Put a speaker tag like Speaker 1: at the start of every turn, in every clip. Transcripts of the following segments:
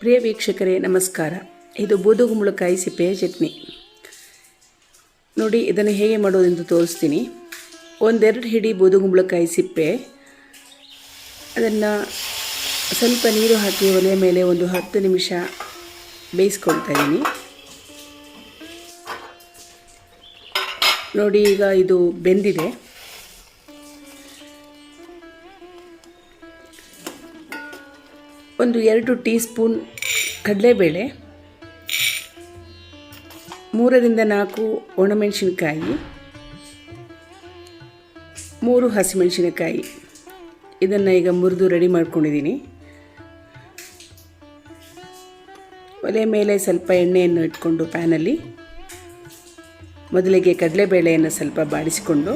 Speaker 1: ಪ್ರಿಯ ವೀಕ್ಷಕರೇ, ನಮಸ್ಕಾರ. ಇದು ಬೂದುಗುಂಬಳಕಾಯಿ ಸಿಪ್ಪೆಯ ಚಟ್ನಿ. ನೋಡಿ, ಇದನ್ನು ಹೇಗೆ ಮಾಡೋದೆಂದು ತೋರಿಸ್ತೀನಿ. ಒಂದೆರಡು ಹಿಡಿ ಬೂದುಗುಂಬಳಕಾಯಿ ಸಿಪ್ಪೆ ಅದನ್ನು ಸ್ವಲ್ಪ ನೀರು ಹಾಕಿ ಒಲೆಯ ಮೇಲೆ ಒಂದು ಹತ್ತು ನಿಮಿಷ ಬೇಯಿಸ್ಕೊಳ್ತಾ ಇದ್ದೀನಿ. ನೋಡಿ, ಈಗ ಇದು ಬೆಂದಿದೆ. ಒಂದು ಎರಡು ಟೀ ಸ್ಪೂನ್ ಕಡಲೆಬೇಳೆ, ಮೂರರಿಂದ ನಾಲ್ಕು ಒಣಮೆಣಸಿನಕಾಯಿ, ಮೂರು ಹಸಿಮೆಣಸಿನಕಾಯಿ. ಇದನ್ನು ಈಗ ಮುರಿದು ರೆಡಿ ಮಾಡ್ಕೊಂಡಿದ್ದೀನಿ. ಒಲೆ ಮೇಲೆ ಸ್ವಲ್ಪ ಎಣ್ಣೆಯನ್ನು ಇಟ್ಕೊಂಡು ಪ್ಯಾನಲ್ಲಿ, ಮೊದಲಿಗೆ ಕಡಲೆಬೇಳೆಯನ್ನು ಸ್ವಲ್ಪ ಬಾಡಿಸಿಕೊಂಡು,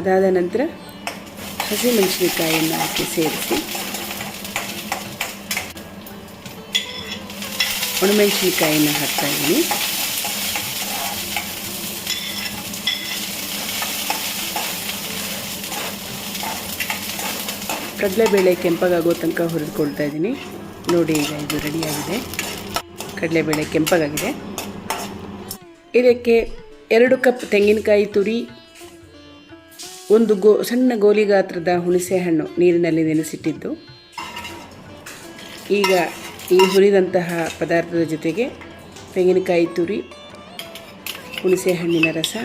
Speaker 1: ಅದಾದ ನಂತರ ಹಸಿಮೆಣಸಿನಕಾಯಿಯನ್ನು ಹಾಕಿ ಸೇರಿಸಿ ಒಣಮೆಣಸಿನಕಾಯಿನ ಹಾಕ್ತಾ ಇದ್ದೀನಿ ಕಡಲೆಬೇಳೆ ಕೆಂಪಗಾಗೋ ತನಕ ಹುರಿದುಕೊಳ್ತಾ ಇದ್ದೀನಿ ನೋಡಿ ಈಗ ಇದು ರೆಡಿಯಾಗಿದೆ. ಕಡಲೆಬೇಳೆ ಕೆಂಪಗಾಗಿದೆ. ಇದಕ್ಕೆ ಎರಡು ಕಪ್ ತೆಂಗಿನಕಾಯಿ ತುರಿ, ಒಂದು ಗೋ, ಸಣ್ಣ ಗೋಲಿ ಗಾತ್ರದ ಹುಣಸೆ ಹಣ್ಣು ನೀರಿನಲ್ಲಿ ನೆನೆಸಿಟ್ಟಿದ್ದು. ಈಗ ಈ ಹುರಿದಂತಹ ಪದಾರ್ಥದ ಜೊತೆಗೆ ತೆಂಗಿನಕಾಯಿ ತುರಿ, ಹುಣಸೆ ಹಣ್ಣಿನ ರಸ,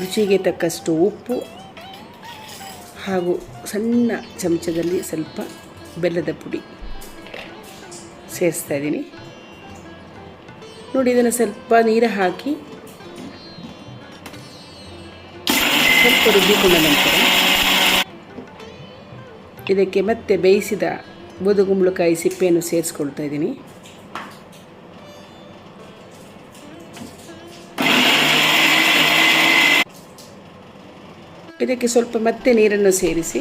Speaker 1: ರುಚಿಗೆ ತಕ್ಕಷ್ಟು ಉಪ್ಪು ಹಾಗೂ ಸಣ್ಣ ಚಮಚದಲ್ಲಿ ಸ್ವಲ್ಪ ಬೆಲ್ಲದ ಪುಡಿ ಸೇರಿಸ್ತಾ ಇದ್ದೀನಿ. ನೋಡಿ, ಇದನ್ನು ಸ್ವಲ್ಪ ನೀರು ಹಾಕಿ ಸ್ವಲ್ಪ ರುಬ್ಬಿಕೊಂಡ ನಂತರ ಇದಕ್ಕೆ ಮತ್ತೆ ಬೇಯಿಸಿದ ಬೂದುಗುಂಬಳಕಾಯಿ ಸಿಪ್ಪೆಯನ್ನು ಸೇರಿಸ್ಕೊಳ್ತಾ ಇದ್ದೀನಿ. ಇದಕ್ಕೆ ಸ್ವಲ್ಪ ಮತ್ತೆ ನೀರನ್ನು ಸೇರಿಸಿ.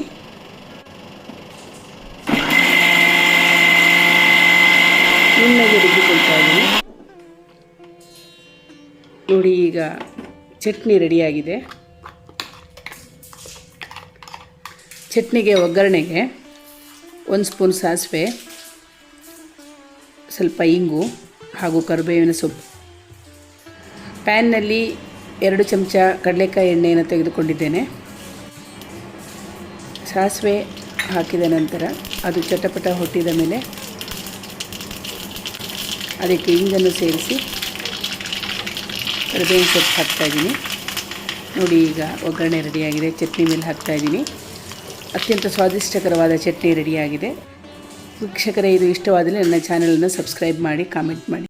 Speaker 1: ನುಣ್ಣಗೆ ರುಬ್ಬಿಕೊಳ್ತಾ ಇದ್ದೀನಿ. ನೋಡಿ ಈಗ ಚಟ್ನಿ ರೆಡಿಯಾಗಿದೆ. ಚಟ್ನಿಗೆ ಒಗ್ಗರಣೆಗೆ ಒಂದು ಸ್ಪೂನ್ ಸಾಸಿವೆ, ಸ್ವಲ್ಪ ಇಂಗು ಹಾಗೂ ಕರಿಬೇವಿನ ಸೊಪ್ಪು. ಪ್ಯಾನ್ನಲ್ಲಿ ಎರಡು ಚಮಚ ಕಡಲೆಕಾಯಿ ಎಣ್ಣೆಯನ್ನು ತೆಗೆದುಕೊಂಡಿದ್ದೇನೆ. ಸಾಸಿವೆ ಹಾಕಿದ ನಂತರ ಅದು ಚಟಪಟ ಹೊಟ್ಟಿದ ಮೇಲೆ ಅದಕ್ಕೆ ಇಂಗನ್ನು ಸೇರಿಸಿ ಕರಿಬೇವಿನ ಸೊಪ್ಪು ಹಾಕ್ತಾಯಿದ್ದೀನಿ ನೋಡಿ ಈಗ ಒಗ್ಗರಣೆ ರೆಡಿಯಾಗಿದೆ. ಚಟ್ನಿ ಮೇಲೆ ಹಾಕ್ತಾಯಿದ್ದೀನಿ ಅತ್ಯಂತ ಸ್ವಾದಿಷ್ಟಕರವಾದ ಚಟ್ನಿ ರೆಡಿಯಾಗಿದೆ. ವೀಕ್ಷಕರೇ ಇದು ಇಷ್ಟವಾದಲ್ಲಿ ನನ್ನ ಚಾನಲನ್ನು ಸಬ್ಸ್ಕ್ರೈಬ್ ಮಾಡಿ ಕಾಮೆಂಟ್ ಮಾಡಿ.